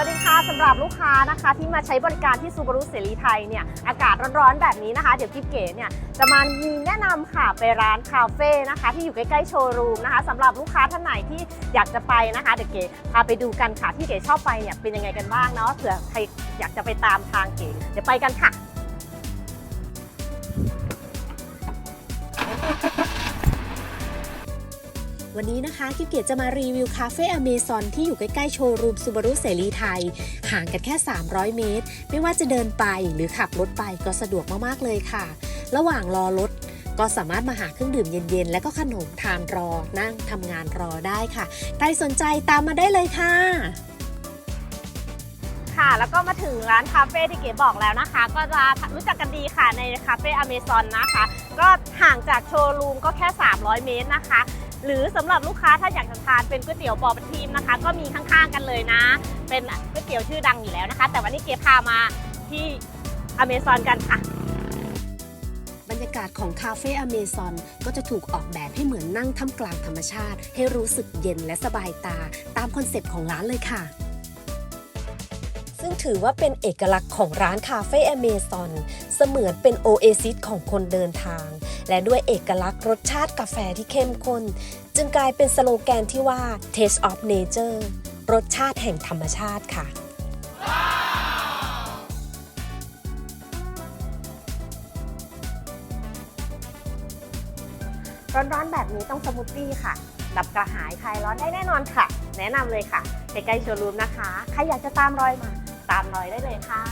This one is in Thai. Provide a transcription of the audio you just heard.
วัสดีค่ะสำหรับลูกค้านะคะที่มาใช้บริการที่ซูบารุเสรีไทยเนี่ยอากาศร้อนๆแบบนี้นะคะ เดี๋ยวกิ๊บเก๋เนี่ยจะมามีแนะนำค่ะไปร้านคาเฟ่นะคะที่อยู่ใกล้ๆโชว์รูมนะคะสำหรับลูกค้าท่านไหนที่อยากจะไปนะคะเดี๋ยวเก๋พาไปดูกันค่ะที่เก๋ชอบไปเนี่ยเป็นยังไงกันบ้างเนาะเผื่อใครอยากจะไปตามทางเก๋เดี๋ยวไปกันค่ะ วันนี้นะคะกิฟเกตจะมารีวิวคาเฟ่อเมซอนที่อยู่ใกล้ ๆ โชว์รูมซูบารุเสรีไทย ห่างกันแค่ 300 เมตร ไม่ว่าจะเดินไปหรือขับรถไปก็สะดวกมากๆเลยค่ะ ระหว่างรอรถก็สามารถมาหาเครื่องดื่มเย็น ๆ และก็ขนมทานรอนั่งทำงานรอได้ค่ะ ใครสนใจตามมาได้เลยค่ะ ค่ะ แล้วก็มาถึงร้านคาเฟ่ที่เก๋บอกแล้วนะคะ ก็จะรู้จักกันดีค่ะในคาเฟ่อเมซอนนะคะ ก็ห่างจากโชว์รูมก็แค่ 300 เมตรนะคะ หรือสำหรับลูกค้าถ้าอยากจะทานเป็นก๋วยเตี๋ยวปอประทีมนะคะ ก็มีข้างๆกันเลยนะ เป็นก๋วยเตี๋ยวชื่อดังอยู่แล้วนะคะ แต่วันนี้เก๋พามาที่อเมซอนกันค่ะบรรยากาศของคาเฟ่อเมซอนก็จะถูกออกแบบให้เหมือนนั่งท่ามกลางธรรมชาติ ให้รู้สึกเย็นและสบายตา ตามคอนเซปต์ของร้านเลยค่ะ ซึ่งถือว่าเป็นเอกลักษณ์ของร้านคาเฟ่อเมซอนเสมือนเป็นโอเอซิสของคนเดินทาง และด้วยเอกลักษณ์รสชาติกาแฟที่เข้มข้น จึงกลายเป็นสโลแกนที่ว่า Taste of Nature รสชาติแห่งธรรมชาติค่ะร้อนๆ แบบนี้ต้องสมูทตี้ค่ะ ดับกระหายคลายร้อนได้แน่นอนค่ะ แนะนำเลยค่ะใกล้ๆโชว์รูมนะคะ ใครอยากจะตามรอยมา ตามรอยได้เลยค่ะ